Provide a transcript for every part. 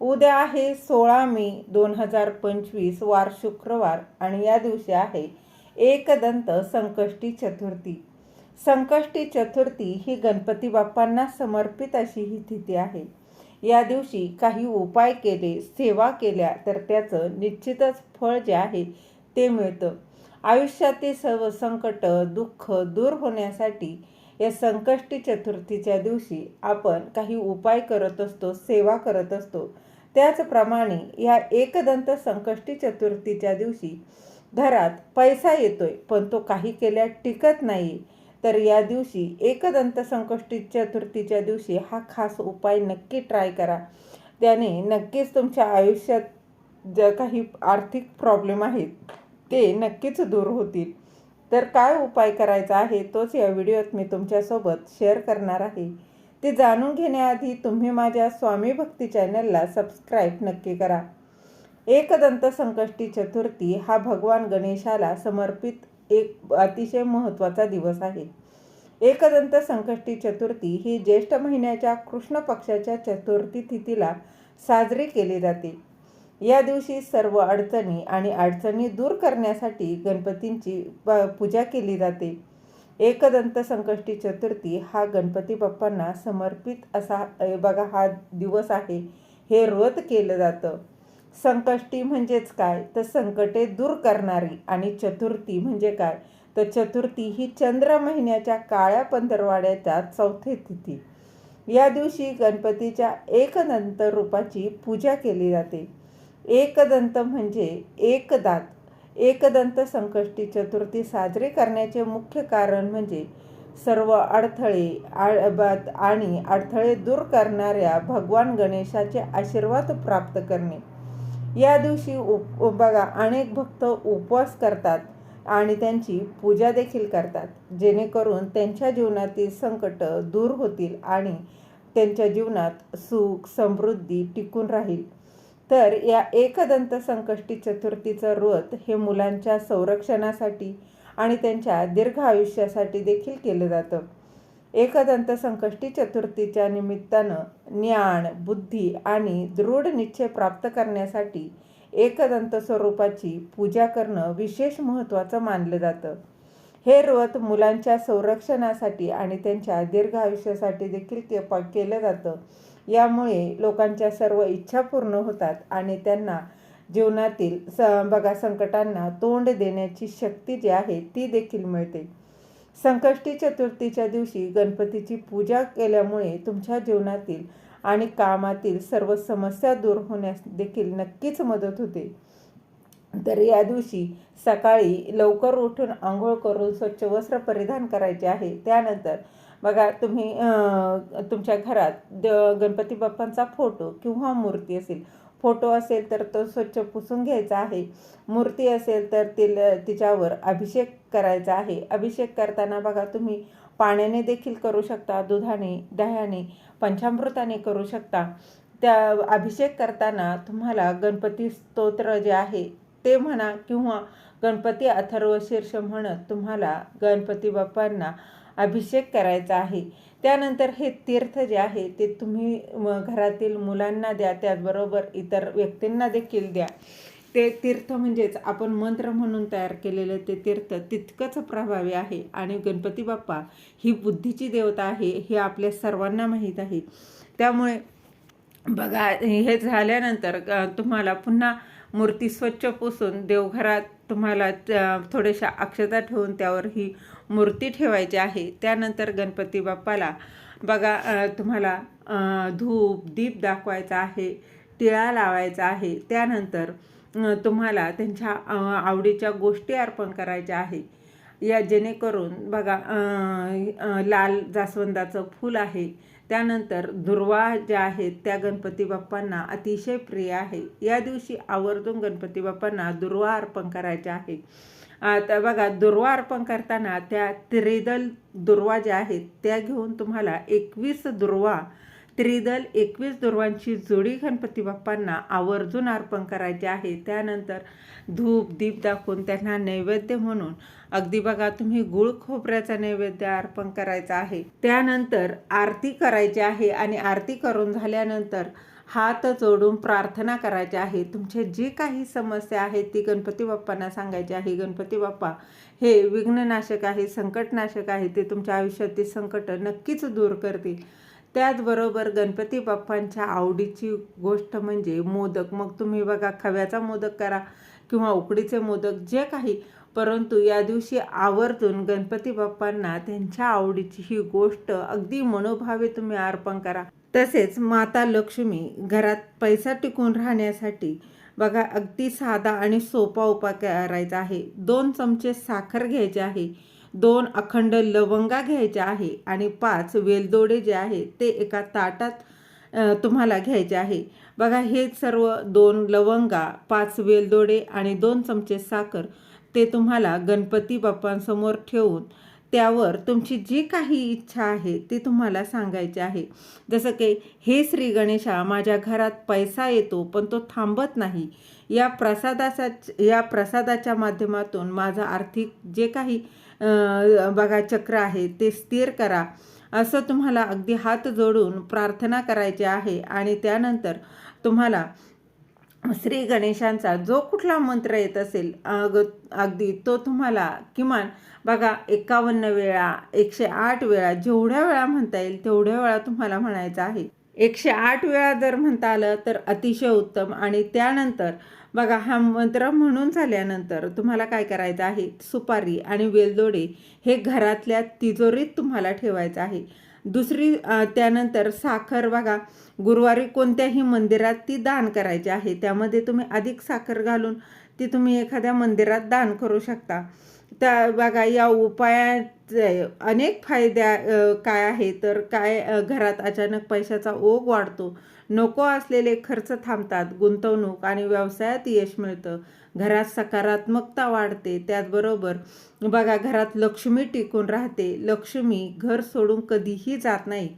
उद्या आहे सोळा मे दोन हजार पंचवीस वार शुक्रवार आणि या दिवशी आहे एकदंत संकष्टी चतुर्थी. संकष्टी चतुर्थी ही गणपती बाप्पांना समर्पित अशी ही तिथी आहे. या दिवशी काही उपाय केले सेवा केल्या तर त्याचं निश्चितच फळ जे आहे ते मिळतं. आयुष्यातील सर्व संकट दुःख दूर होण्यासाठी या संकष्टी चतुर्थीच्या दिवशी आपण काही उपाय करत असतो सेवा करत असतो. त्याचप्रमाणे या एकदंत संकष्टी चतुर्थीच्या दिवशी घरात पैसा येतोय पण तो काही केल्या टिकत नाही. तर या दिवशी एकदंत संकष्टी चतुर्थीच्या दिवशी हा खास उपाय नक्की ट्राय करा. त्याने नक्कीच तुमच्या आयुष्यात ज्या काही आर्थिक प्रॉब्लेम आहेत ते नक्कीच दूर होतील. तर काय उपाय करायचा आहे तोच या व्हिडिओत मी तुमच्यासोबत शेअर करणार आहे. ते जाणून घेण्याआधी तुम्ही माझ्या स्वामी भक्ती चॅनलला सबस्क्राईब नक्की करा. एकदंत संकष्टी चतुर्थी हा भगवान गणेशाला समर्पित एक अतिशय महत्त्वाचा दिवस आहे. एकदंत संकष्टी चतुर्थी ही ज्येष्ठ महिन्याच्या कृष्ण पक्षाच्या चतुर्थी तिथीला साजरी केली जाते. या दिवशी सर्व अडचणी आणि अडचणी दूर करण्यासाठी गणपतींची पूजा केली जाते. एकदंत संकष्टी चतुर्थी हा गणपती बाप्पांना समर्पित असा बघा हा दिवस आहे. हे व्रत केलं जातं. संकष्टी म्हणजेच काय? तर संकटे दूर करणारी आणि चतुर्थी म्हणजे काय? तर चतुर्थी ही चंद्र महिन्याच्या काळ्या पंधरवाड्याच्या चौथी तिथी. या दिवशी गणपतीच्या एकदंत रूपाची पूजा केली जाते. एकदंत म्हणजे एक दात. एकदंत संकष्टी चतुर्थी साजरी करण्याचे मुख्य कारण म्हणजे सर्व अडथळे आणि अडथळे दूर करणाऱ्या भगवान गणेशाचे आशीर्वाद प्राप्त करणे. या दिवशी उप बघा अनेक भक्त उपवास करतात आणि त्यांची पूजा देखील करतात. जेणेकरून त्यांच्या जीवनातील संकट दूर होतील आणि त्यांच्या जीवनात सुख समृद्धी टिकून राहील. तर या एकदंत संकष्टी चतुर्थीचं व्रत हे मुलांच्या संरक्षणासाठी आणि त्यांच्या दीर्घ आयुष्यासाठी देखील केलं जातं. एकदंत संकष्टी चतुर्थीच्या निमित्तानं ज्ञान बुद्धी आणि दृढ निश्चय प्राप्त करण्यासाठी एकदंत स्वरूपाची पूजा करणं विशेष महत्त्वाचं मानलं जातं. हे व्रत मुलांच्या संरक्षणासाठी आणि त्यांच्या दीर्घ आयुष्यासाठी देखील के केलं जातं. यामुळे लोकांच्या सर्व इच्छा पूर्ण होतात आणि त्यांना जीवनातील स बघा संकटांना तोंड देण्याची शक्ती जी आहे ती देखील मिळते. संकष्टी चतुर्थीच्या दिवशी गणपतीची पूजा केल्यामुळे तुमच्या जीवनातील आणि कामातील सर्व समस्या दूर होण्यास देखील नक्कीच मदत होते. तर या दिवशी सकाळी लवकर उठून आंघोळ करून स्वच्छ वस्त्र परिधान करायचे आहे. त्यानंतर बघा तुम्ही तुमच्या घरात द गणपती बाप्पांचा फोटो किंवा मूर्ती असेल फोटो असेल तर तो स्वच्छ पुसून घ्यायचा आहे. मूर्ती असेल तर ति तिच्यावर अभिषेक करायचा आहे. अभिषेक करताना बघा तुम्ही पाण्याने देखील करू शकता दुधाने दह्याने पंचामृताने करू शकता. त्या अभिषेक करताना तुम्हाला गणपती स्तोत्र जे आहे ते म्हणा किंवा गणपती अथर्व शीर्ष म्हणत तुम्हाला गणपती बाप्पांना अभिषेक करायचा आहे. त्यानंतर हे तीर्थ जे आहे ते तुम्ही घरातील मुलांना द्या त्याचबरोबर इतर व्यक्तींना देखील द्या. ते तीर्थ म्हणजेच आपण मंत्र म्हणून तयार केलेलं ते तीर्थ तितकंच प्रभावी आहे. आणि गणपती बाप्पा ही बुद्धीची देवता आहे हे आपल्या सर्वांना माहीत आहे. त्यामुळे बघा हे झाल्यानंतर तुम्हाला पुन्हा मूर्ती स्वच्छ पुसून देवघरात तुम्हाला थोड्याशा अक्षता ठेवून त्यावर ही मूर्ती ठेवायची आहे. त्यानंतर गणपती बाप्पाला बघा तुम्हाला धूप दीप दाखवायचा आहे टिळा लावायचा आहे. त्यानंतर तुम्हाला त्यांच्या आवडीच्या गोष्टी अर्पण करायच्या आहे. या जेणेकरून बघा लाल जास्वंदाचं फूल आहे. त्यानंतर दुर्वा ज्या आहेत त्या गणपती बाप्पांना अतिशय प्रिय आहे. या दिवशी आवर्जून गणपती बाप्पांना दुर्वा अर्पण करायचे आहे. आता बघा दुर्वा अर्पण करताना त्या त्रिदल दुर्वा ज्या आहेत त्या घेऊन तुम्हाला एकवीस दुर्वा त्रिदल एकवीस दुर्वांची जोडी गणपती बाप्पांना आवर्जून अर्पण करायची आहे. त्यानंतर धूप दीप दाखवून त्यांना नैवेद्य म्हणून अगदी बघा तुम्ही गुळ खोबऱ्याचा नैवेद्य अर्पण करायचा आहे. त्यानंतर आरती करायची आहे आणि आरती करून झाल्यानंतर हात जोडून प्रार्थना करायची आहे. तुमचे जी काही समस्या आहेत ती गणपती बाप्पांना सांगायची आहे. गणपती बाप्पा हे विघ्ननाशक आहे संकटनाशक आहे ते तुमच्या आयुष्यातील संकट नक्कीच दूर करतील. त्याचबरोबर गणपती बाप्पांच्या आवडीची गोष्ट म्हणजे मोदक. मग तुम्ही बघा खव्याचा मोदक करा किंवा उकडीचे मोदक जे काही. परंतु या दिवशी आवर्जून गणपती बाप्पांना त्यांच्या आवडीची ही गोष्ट अगदी मनोभावे तुम्ही अर्पण करा. तसेच माता लक्ष्मी घरात पैसा टिकून राहण्यासाठी बघा अगदी साधा आणि सोपा उपाय करायचा आहे. दोन चमचे साखर घ्यायचे आहे. दोन अखंड लवंगा घ्यायच्या आहे आणि पाच वेलदोडे जे आहे ते एका ताटात तुम्हाला घ्यायचे आहे. बघा हे सर्व दोन लवंगा पाच वेलदोडे आणि दोन चमचे साखर ते तुम्हाला गणपती बाप्पांसमोर ठेवून त्यावर तुमची जी काही इच्छा आहे ती तुम्हाला सांगायची आहे. जसं की हे श्री गणेशा माझ्या घरात पैसा येतो पण तो थांबत नाही. या प्रसादाचा या प्रसादाच्या माध्यमातून माझं आर्थिक जे काही बघा चक्र आहे ते स्थिर करा. असं तुम्हाला अगदी हात जोडून प्रार्थना करायची आहे आणि त्यानंतर तुम्हाला श्री गणेशांचा जो कुठला मंत्र येत असेल अग अगदी तो तुम्हाला किमान बघा एकावन्न वेळा एकशे आठ वेळा जेवढ्या वेळा म्हणता येईल तेवढ्या वेळा तुम्हाला म्हणायचं आहे. एकशे आठ वेळा जर म्हणता आलं तर अतिशय उत्तम. आणि त्यानंतर बघा हा मंत्र म्हणून झाल्यानंतर तुम्हाला काय करायचं आहे? सुपारी आणि वेलदोडे हे घरातल्या तिजोरीत तुम्हाला ठेवायचं आहे. दुसरी त्यानंतर साखर बघा गुरुवारी कोणत्याही मंदिरात ती दान करायची आहे. त्यामध्ये तुम्ही अधिक साखर घालून ती तुम्ही एखाद्या मंदिरात दान करू शकता. त्या बघा या उपायाचे अनेक फायद्या काय आहे? तर काय घरात अचानक पैशाचा ओघ वाढतो? नको असलेले खर्च थांबतात गुंतवणूक आणि व्यवसायात यश मिळतं. घरात सकारात्मकता वाढते त्याचबरोबर बघा घरात लक्ष्मी टिकून राहते. लक्ष्मी घर सोडून कधीही जात नाही.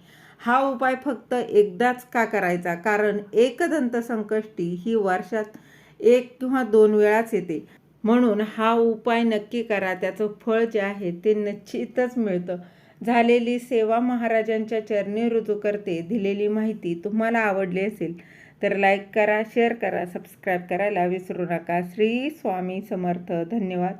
हा उपाय फक्त एकदाच का करायचा? कारण एकदंत संकष्टी ही वर्षात एक किंवा दोन वेळाच येते. म्हणून हा उपाय नक्की करा. त्याचं फळ जे आहे ते निश्चितच मिळतं. झालेली सेवा महाराजांच्या चरणी रुजू करते. दिलेली माहिती तुम्हाला आवडली असेल तर लाईक करा शेअर करा सबस्क्राईब करायला विसरू नका. श्री स्वामी समर्थ. धन्यवाद.